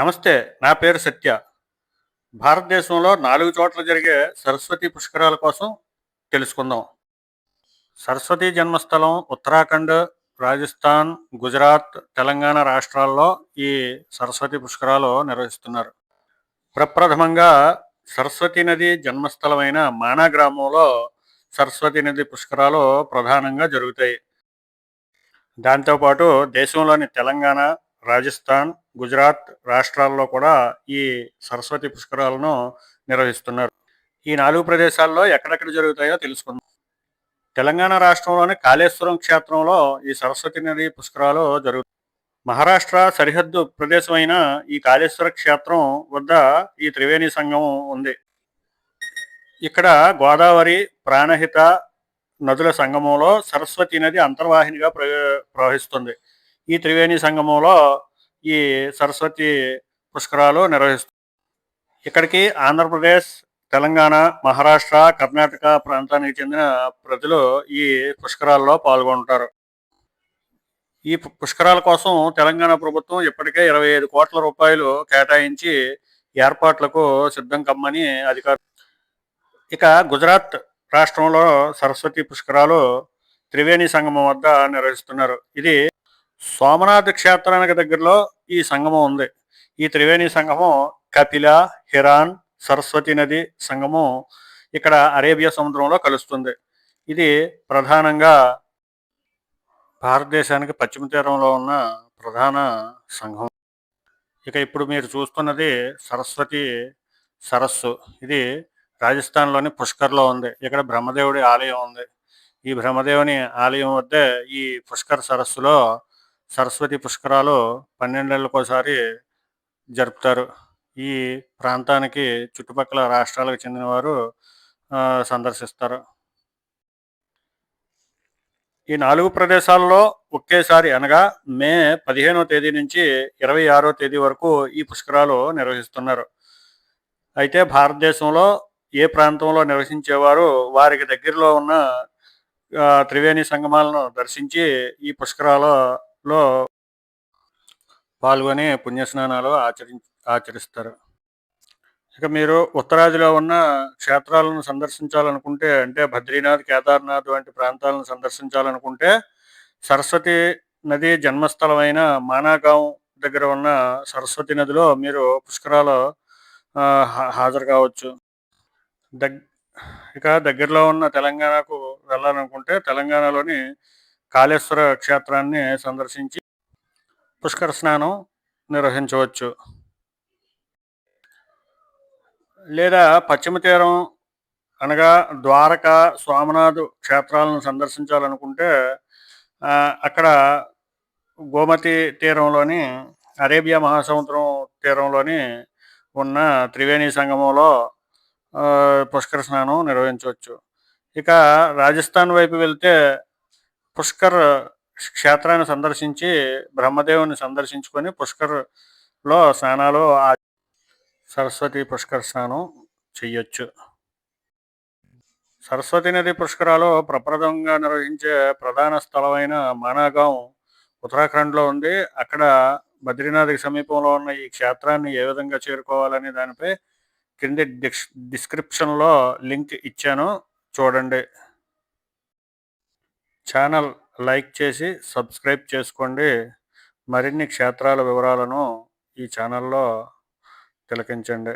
నమస్తే నా పేరు సత్య. భారతదేశంలో నాలుగు చోట్ల జరిగే సరస్వతి పుష్కరాల కోసం తెలుసుకుందాం. సరస్వతి జన్మస్థలం ఉత్తరాఖండ్ రాజస్థాన్ గుజరాత్ తెలంగాణ రాష్ట్రాల్లో ఈ సరస్వతి పుష్కరాలు నిర్వహిస్తున్నారు. ప్రప్రథమంగా సరస్వతి నది జన్మస్థలమైన మానా గ్రామంలో సరస్వతి నది పుష్కరాలు ప్రధానంగా జరుగుతాయి. దాంతోపాటు దేశంలోని తెలంగాణ రాజస్థాన్ గుజరాత్ రాష్ట్రాల్లో కూడా ఈ సరస్వతి పుష్కరాలను నిర్వహిస్తున్నారు. ఈ నాలుగు ప్రదేశాల్లో ఎక్కడెక్కడ జరుగుతాయో తెలుసుకుందాం. తెలంగాణ రాష్ట్రంలోని కాళేశ్వరం క్షేత్రంలో ఈ సరస్వతి నది పుష్కరాలు జరుగుతాయి మహారాష్ట్ర సరిహద్దు ప్రదేశమైన ఈ కాళేశ్వర క్షేత్రం వద్ద ఈ త్రివేణి సంఘం ఉంది. ఇక్కడ గోదావరి ప్రాణహిత నదుల సంగమంలో సరస్వతి నది అంతర్వాహినిగా ప్రవహిస్తుంది. ఈ త్రివేణి సంగమంలో ఈ సరస్వతి పుష్కరాలు నిర్వహిస్తుంది ఇక్కడికి ఆంధ్రప్రదేశ్ తెలంగాణ మహారాష్ట్ర కర్ణాటక ప్రాంతానికి చెందిన ప్రజలు ఈ పుష్కరాల్లో పాల్గొంటారు. ఈ పుష్కరాల కోసం తెలంగాణ ప్రభుత్వం ఇప్పటికే ఇరవై ఐదు కోట్ల రూపాయలు కేటాయించి ఏర్పాట్లకు సిద్ధం కమ్మని అధికారులు ఇక గుజరాత్ రాష్ట్రంలో సరస్వతి పుష్కరాలు త్రివేణి సంగమం వద్ద నిర్వహిస్తున్నారు. ఇది సోమనాథ్ క్షేత్రానికి దగ్గరలో ఈ సంగమం ఉంది. ఈ త్రివేణి సంగమం కపిల హిరాన్ సరస్వతి నది సంగమం ఇక్కడ అరేబియా సముద్రంలో కలుస్తుంది. ఇది ప్రధానంగా భారతదేశానికి పశ్చిమ తీరంలో ఉన్న ప్రధాన సంఘం. ఇక ఇప్పుడు మీరు చూస్తున్నది సరస్వతి సరస్సు. ఇది రాజస్థాన్లోని పుష్కర్లో ఉంది. ఇక్కడ బ్రహ్మదేవుడి ఆలయం ఉంది. ఈ బ్రహ్మదేవుని ఆలయం వద్ద ఈ పుష్కర్ సరస్సులో సరస్వతి పుష్కరాలు పన్నెండేళ్ళకోసారి జరుపుతారు. ఈ ప్రాంతానికి చుట్టుపక్కల రాష్ట్రాలకు చెందిన వారు సందర్శిస్తారు. ఈ నాలుగు ప్రదేశాల్లో ఒకేసారి అనగా మే పదిహేనవ తేదీ నుంచి ఇరవై ఆరో తేదీ వరకు ఈ పుష్కరాలు నిర్వహిస్తున్నారు. అయితే భారతదేశంలో ఏ ప్రాంతంలో నివసించేవారు వారికి దగ్గరలో ఉన్న త్రివేణి సంగమాలను దర్శించి ఈ పుష్కరాలు లో పాల్గొని పుణ్యస్నానాలు ఆచరి ఆచరిస్తారు. ఇక మీరు ఉత్తరాదిలో ఉన్న క్షేత్రాలను సందర్శించాలనుకుంటే అంటే బద్రీనాథ్ కేదార్నాథ్ వంటి ప్రాంతాలను సందర్శించాలనుకుంటే సరస్వతి నది జన్మస్థలమైన మానాగాం దగ్గర ఉన్న సరస్వతి నదిలో మీరు పుష్కరాలు హా- హాజరు కావచ్చు. దగ్ ఇక దగ్గరలో ఉన్న తెలంగాణకు వెళ్ళాలనుకుంటే తెలంగాణలోని కాళేశ్వర క్షేత్రాన్ని సందర్శించి పుష్కర స్నానం నిర్వహించవచ్చు. లేదా పశ్చిమ తీరం అనగా ద్వారక సోమనాథ్ క్షేత్రాలను సందర్శించాలనుకుంటే అక్కడ గోమతి తీరంలోని అరేబియా మహాసముద్రం తీరంలోని ఉన్న త్రివేణి సంగమంలో పుష్కర స్నానం నిర్వహించవచ్చు. ఇక రాజస్థాన్ వైపు వెళ్తే పుష్కర్ క్షేత్రాన్ని సందర్శించి బ్రహ్మదేవుని సందర్శించుకొని పుష్కర్లో స్నానాలు ఆ- సరస్వతి పుష్కర స్నానం చెయ్యొచ్చు. సరస్వతి నది పుష్కరాలు ప్రప్రదంగా నిర్వహించే ప్రధాన స్థలమైన మానాగాం ఉత్తరాఖండ్లో ఉంది. అక్కడ బద్రీనాథ్కి సమీపంలో ఉన్న ఈ క్షేత్రాన్ని ఏ విధంగా చేరుకోవాలనే దానిపై కింది డిస్ డిస్క్రిప్షన్లో లింక్ ఇచ్చాను. చూడండి. ఛానల్ లైక్ చేసి సబ్స్క్రైబ్ చేసుకోండి. మరిన్ని క్షేత్రాల వివరాలను ఈ ఛానల్లో తిలకించండి.